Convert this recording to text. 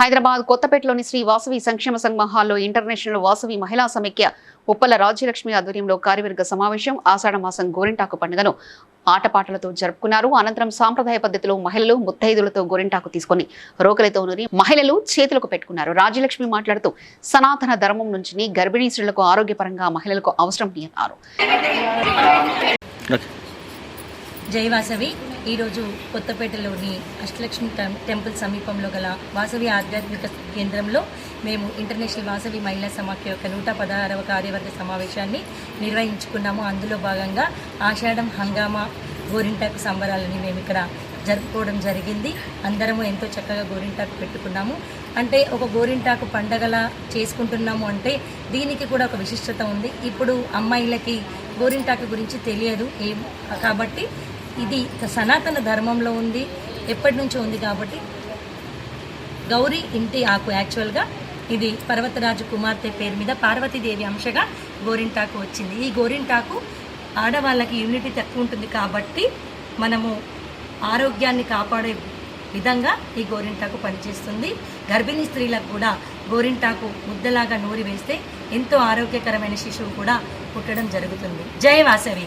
హైదరాబాద్ కొత్తపేటలోని శ్రీ వాసవి సంక్షేమ సంఘ హాల్లో ఇంటర్నేషనల్ వాసవి మహిళా సమైక్య ఉప్పల రాజ్యలక్ష్మి ఆధ్వర్యంలో కార్యవర్గ సమావేశం ఆషాఢ మాసం గోరింటాకు పండుగను ఆటపాటలతో జరుపుకున్నారు. అనంతరం సాంప్రదాయ పద్ధతిలో మహిళలు ముత్తైదులతో గోరింటాకు తీసుకొని రోకలితో నూరి మహిళలు చేతులకు పెట్టుకున్నారు. రాజ్యలక్ష్మి మాట్లాడుతూ సనాతన ధర్మం నుంచి గర్భిణీ స్త్రీలకు ఆరోగ్యపరంగా మహిళలకు అవసరం అన్నారు. జై వాసవి ఈరోజు కొత్తపేటలోని అష్టలక్ష్మి టెం- టెంపుల్ సమీపంలో గల వాసవి ఆధ్యాత్మిక కేంద్రంలో మేము ఇంటర్నేషనల్ వాసవి మహిళా సమాఖ్య యొక్క నూట పదహారవ కార్యవర్గ సమావేశాన్ని నిర్వహించుకున్నాము. అందులో భాగంగా ఆషాఢం హంగామా గోరింటాకు సంబరాలని మేము ఇక్కడ జరుపుకోవడం జరిగింది. అందరము ఎంతో చక్కగా గోరింటాకు పెట్టుకున్నాము. అంటే ఒక గోరింటాకు పండగలా చేసుకుంటున్నాము అంటే దీనికి కూడా ఒక విశిష్టత ఉంది. ఇప్పుడు అమ్మాయిలకి గోరింటాకు గురించి తెలియదు. ఏం కాబట్టి ఇది సనాతన ధర్మంలో ఉంది ఎప్పటి నుంచో ఉంది కాబట్టి గౌరీ ఇంటి ఆకు యాక్చువల్గా ఇది పర్వతరాజు కుమార్తె పేరు మీద పార్వతీదేవి అంశగా గోరింటాకు వచ్చింది. ఈ గోరింటాకు ఆడవాళ్ళకి ఇమ్యూనిటీ తక్కువ ఉంటుంది కాబట్టి మనము ఆరోగ్యాన్ని కాపాడే విధంగా ఈ గోరింటాకు పనిచేస్తుంది. గర్భిణీ స్త్రీలకు కూడా గోరింటాకు ముద్దలాగా నూరి వేస్తే ఎంతో ఆరోగ్యకరమైన శిశువు కూడా పుట్టడం జరుగుతుంది. జై వాసవి.